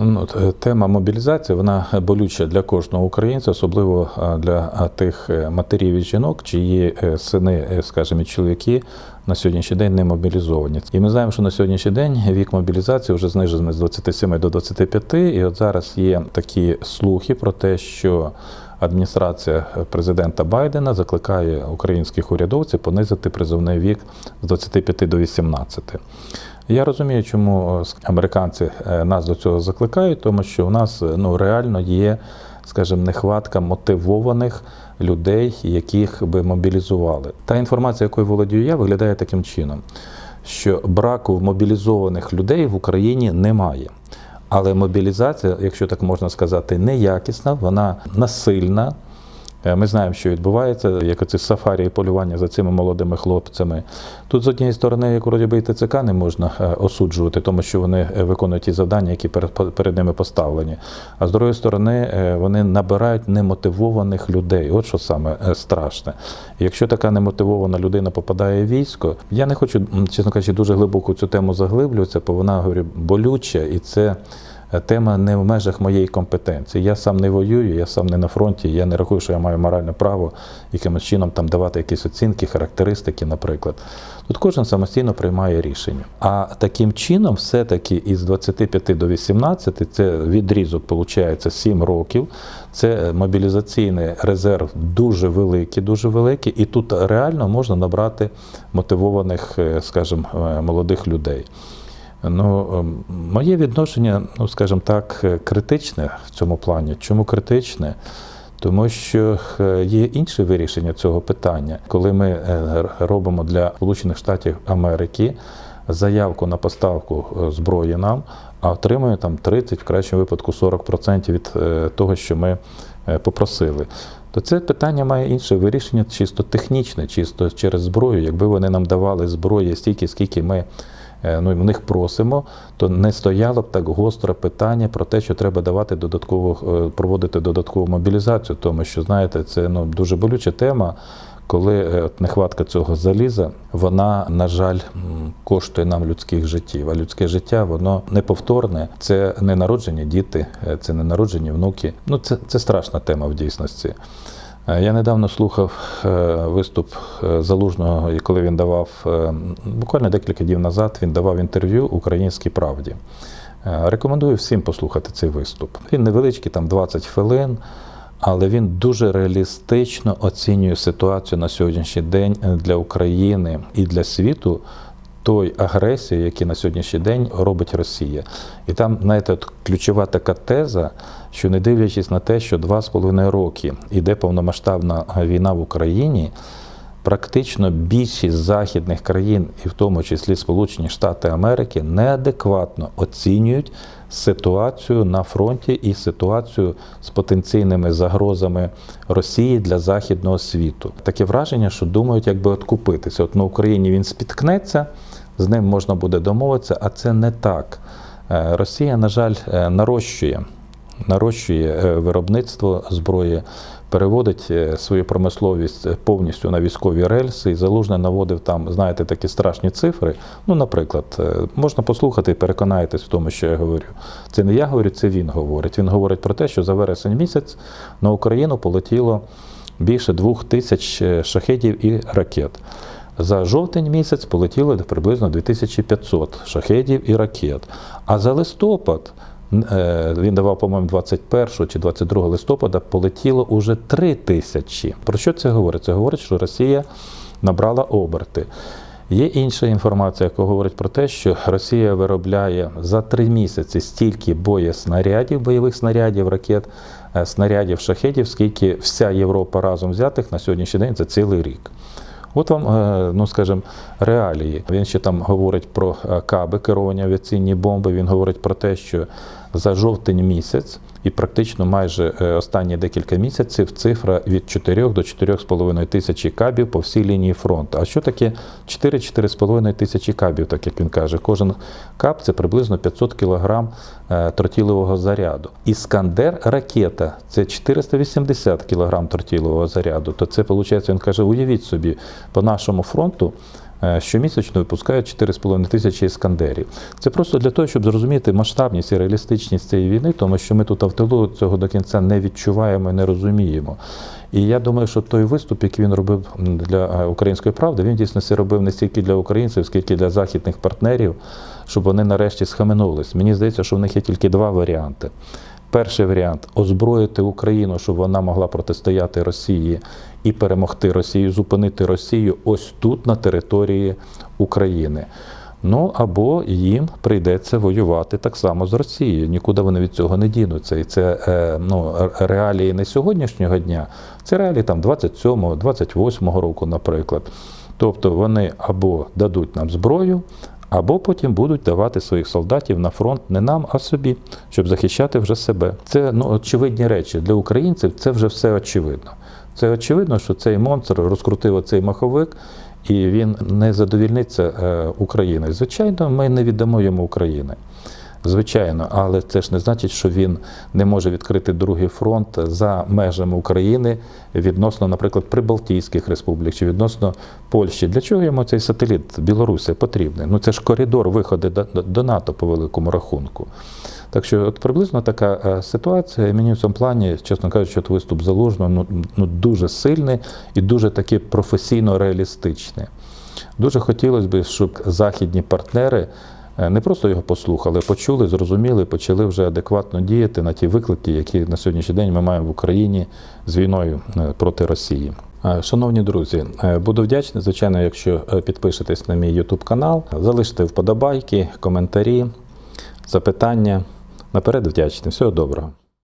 Ну, тема мобілізації вона болюча для кожного українця, особливо для тих е, матерів і жінок, чиї е, сини, е, скажімо, чоловіки на сьогоднішній день не мобілізовані. І ми знаємо, що на сьогоднішній день вік мобілізації вже знижений з 27 до 25. І от зараз є такі слухи про те, що адміністрація президента Байдена закликає українських урядовців понизити призовний вік з 25 до 18. Я розумію, чому е, американці е, нас до цього закликають, тому що у нас е, ну реально є, скажімо, нехватка мотивованих людей, яких би мобілізували. Та інформація, якою володію я, виглядає таким чином, що браку мобілізованих людей в Україні немає. Але мобілізація, якщо так можна сказати, неякісна, вона насильна. Е, Ми знаємо, що відбувається, як оці сафарі і полювання за цими молодими хлопцями. Тут з однієї сторони, як вроді би і ТЦК не можна е, осуджувати, тому що вони е, виконують ті завдання, які перед, ними поставлені. А з другої сторони, вони набирають немотивованих людей. От що саме страшне. Якщо така немотивована людина попадає в військо, я не хочу, чесно кажучи, дуже глибоко цю тему заглиблюватися, бо вона говорю, болюча і це. Тема не в межах моєї компетенції. Я сам не воюю, я сам не на фронті. Я не рахую, що я маю моральне право якимось чином там давати якісь оцінки, характеристики, наприклад. Тут кожен самостійно приймає рішення. А таким чином, все-таки із 25 до 18, це відрізок, виходить, 7 років. Це мобілізаційний резерв дуже великий, дуже великий, і тут реально можна набрати мотивованих, е, скажімо, е, молодих людей. Ну, ем, моє відношення, ну скажімо так, критичне в цьому плані. Чому критичне? Тому що е, є інше вирішення цього питання, коли ми е, робимо для Сполучених Штатів Америки заявку на поставку е, зброї нам, а отримуємо там 30, в кращому випадку 40% від того, що ми попросили. То це питання має інше вирішення, чисто технічне, чисто через зброю. Якби вони нам давали зброї стільки, скільки ми е, ну, в них просимо, то не стояло б так гостро питання про те, що треба давати додатково, е, проводити додаткову мобілізацію, тому що, знаєте, це ну, дуже болюча тема. Коли е, от нехватка цього заліза, вона, на жаль, коштує нам людських життів. А людське життя, воно неповторне. Це не народжені діти, це не народжені внуки. Ну, це, це страшна тема в дійсності. Е, Я недавно слухав е, виступ е, залужного, коли він давав буквально декілька днів назад, він давав інтерв'ю Українській правді. Рекомендую всім послухати цей виступ. Він невеличкий, там 20 хвилин, але він дуже реалістично оцінює ситуацію на сьогоднішній день для України і для світу. Той агресії, які на сьогоднішній день робить Росія. І там, знаєте, от ключова така теза, що не дивлячись на те, що два з половиною роки іде повномасштабна війна в Україні, практично більшість західних країн, і в тому числі Сполучені Штати Америки, неадекватно оцінюють ситуацію на фронті і ситуацію з потенційними загрозами Росії для західного світу. Таке враження, що думають, якби откупитися. От на Україні він спіткнеться, з ним можна буде домовитися, а це не так. Е, Росія, на жаль, е, нарощує нарощує е, виробництво зброї, переводить е, свою промисловість повністю на військові рельси і залужне наводив там, знаєте, такі страшні цифри. Ну, наприклад, е, можна послухати і переконаєтесь в тому, що я говорю. Це не я говорю, це він говорить. Він говорить про те, що за вересень місяць на Україну полетіло більше двох тисяч е, шахедів і ракет. За жовтень місяць полетіло приблизно 2500 шахедів і ракет. А за листопад він давав, по-моєму, 21 чи 22 листопада полетіло уже 3 тисячі. Про що це говорить? Це говорить, що Росія набрала оберти. Є інша інформація, яка говорить про те, що Росія виробляє за три місяці стільки боєснарядів, бойових снарядів, ракет, е, снарядів, шахедів, скільки вся Європа разом взятих на сьогоднішній день за цілий рік. От вам, е, ну скажімо, реалії. Він ще там говорить про е, каби керовані авіаційні бомби. Він говорить про те, що за жовтень місяць і практично майже е, останні декілька місяців цифра від 4 до 4,5 тисячі кабів по всій лінії фронту. А що таке 4-4,5 тисячі кабів, так як він каже? Кожен каб це приблизно 500 кілограм е, тротілового заряду. Іскандер ракета це 480 кілограм тротілового заряду. То це виходить, він каже, уявіть собі, по нашому фронту щомісячно випускають 4,5 тисячі іскандерів. Це просто для того, щоб зрозуміти масштабність і реалістичність цієї війни, тому що ми тут в цього до кінця не відчуваємо і не розуміємо. І я думаю, що той виступ, який він робив для е, української правди, він дійсно це робив не стільки для українців, скільки для західних партнерів, щоб вони нарешті схаменулись. Мені здається, що в них є тільки два варіанти. Перший варіант озброїти Україну, щоб вона могла протистояти Росії і перемогти Росію, зупинити Росію ось тут, на території України. Ну або їм прийдеться воювати так само з Росією. Нікуди вони від цього не дінуться. І це е, ну, реалії не сьогоднішнього дня, це реалії там 27-го, 28-го року, наприклад. Тобто вони або дадуть нам зброю, або потім будуть давати своїх солдатів на фронт не нам, а собі, щоб захищати вже себе. Це ну, очевидні речі для українців. Це вже все очевидно. Це очевидно, що цей монстр розкрутив оцей маховик, і він не задовільниться е, Україною. Звичайно, ми не віддамо йому України. Звичайно, але це ж не значить, що він не може відкрити другий фронт за межами України відносно, наприклад, Прибалтійських республік чи відносно Польщі. Для чого йому цей сателіт Білорусі потрібний? Ну це ж коридор виходу до, НАТО по великому рахунку. Так що от приблизно така е, ситуація. І мені в цьому плані, чесно кажучи, от виступ залужного ну, ну дуже сильний і дуже таки професійно реалістичний. Дуже хотілося б, щоб західні партнери не просто його послухали, почули, зрозуміли, почали вже адекватно діяти на ті виклики, які на сьогоднішній день ми маємо в Україні з війною е, проти Росії. Е, Шановні друзі, е, буду вдячний, звичайно, якщо е, підпишетесь на мій YouTube канал, залишите вподобайки, коментарі, запитання. Наперед вдячний. Всього доброго.